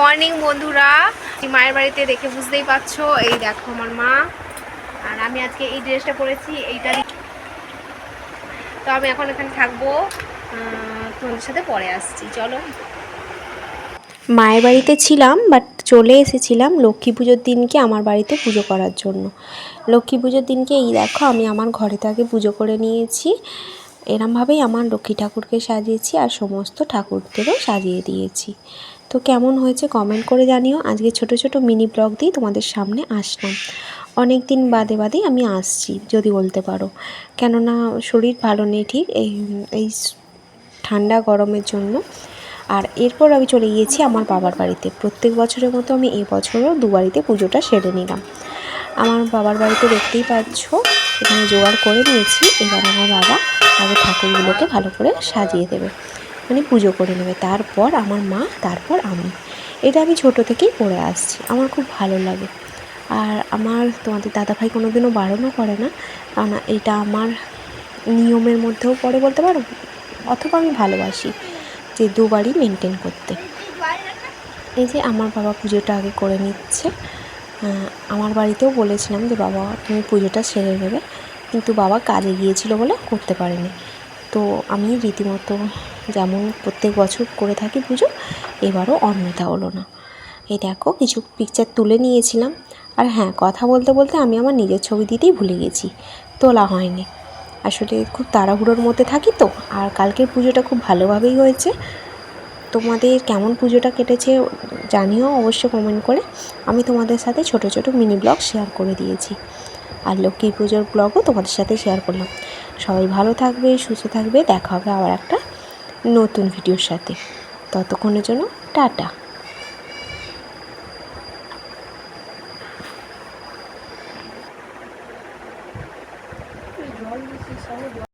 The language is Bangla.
মর্নিং বন্ধুরা। মায়ের বাড়িতে দেখে বুঝতেই পারছ, এই দেখো আমার মা। আর আমি আজকে এই ড্রেসটা পরেছি, এইটা তো আমি এখন এখানে থাকব। তোমাদের সাথে পরে আসছি, চলো। মায়ের বাড়িতে ছিলাম বাট চলে এসেছিলাম লক্ষ্মী পুজোর দিনকে আমার বাড়িতে পুজো করার জন্য। লক্ষ্মী পুজোর দিনকে এই দেখো, আমি আমার ঘরে আগে পুজো করে নিয়েছি। এরমভাবেই আমার লক্ষ্মী ঠাকুরকে সাজিয়েছি আর সমস্ত ঠাকুরদেরও সাজিয়ে দিয়েছি। তো কেমন হয়েছে কমেন্ট করে জানিও। আজকে ছোট ছোট মিনি ব্লগ দিয়ে তোমাদের সামনে আসলাম। অনেক দিন বাদে বাদেই আমি আসছি, যদি বলতে পারো। কেননা শরীর ভালো নেই ঠিক, এই এই ঠান্ডা গরমের জন্য। আর এরপর আমি চলে গিয়েছি আমার বাবার বাড়িতে। প্রত্যেক বছরের মতো আমি এই বছরও পুজোটা সেরে নিলাম। আমার বাবার বাড়িতে দেখতেই পাচ্ছ, এখানে জোগাড় করে নিয়েছি। এবার আমার বাবা আগে ঠাকুরগুলোকে ভালো করে সাজিয়ে দেবে। মানে পুজো করে নেবে। তারপর আমার মা, তারপর আমি। এটা আমি ছোট থেকেই পড়ে আসছি। আমার খুব ভালো লাগে। আর আমার তোমাদের দাদাভাই কোনো দিনও বারণও করে না। কারণ এটা আমার নিয়মের মধ্যেও পড়ে বলতে পারো? অথবা আমি ভালোবাসি যে দুবারই মেনটেন করতে। এই যে আমার বাবা পুজোটা আগে করে নিচ্ছে। আমার বাড়িতেও বলেছিলাম যে, বাবা, তুমি পুজোটা সেরে নেবে। কিন্তু বাবা কাজে গিয়েছিল বলে করতে পারেনি। তো আমি রীতিমতো যেমন প্রত্যেক বছর করে থাকি পুজো, এবারও অন্যতা হলো না। এই দেখো, কিছু পিকচার তুলে নিয়েছিলাম। আর হ্যাঁ কথা বলতে বলতে আমি আমার নিজের ছবি দিতেই ভুলে গেছি। তোলা হয়নি। আসলে খুব তাড়াহুড়োর মধ্যে থাকি তো, আর কালকের পুজোটা খুব ভালোভাবেই হয়েছে। তোমাদের কেমন পুজোটা কেটেছে জানিও অবশ্যই কমেন্ট করে। আমি তোমাদের সাথে ছোট ছোট মিনি ব্লগ শেয়ার করে দিয়েছি। আর লক্ষ্মী পুজোর ব্লগও তোমাদের সাথে শেয়ার করলাম। সবাই ভালো থাকবে, সুস্থ থাকবে, দেখা হবে আবার একটা নতুন ভিডিওর সাথে। ততক্ষণের জন্য টাটা।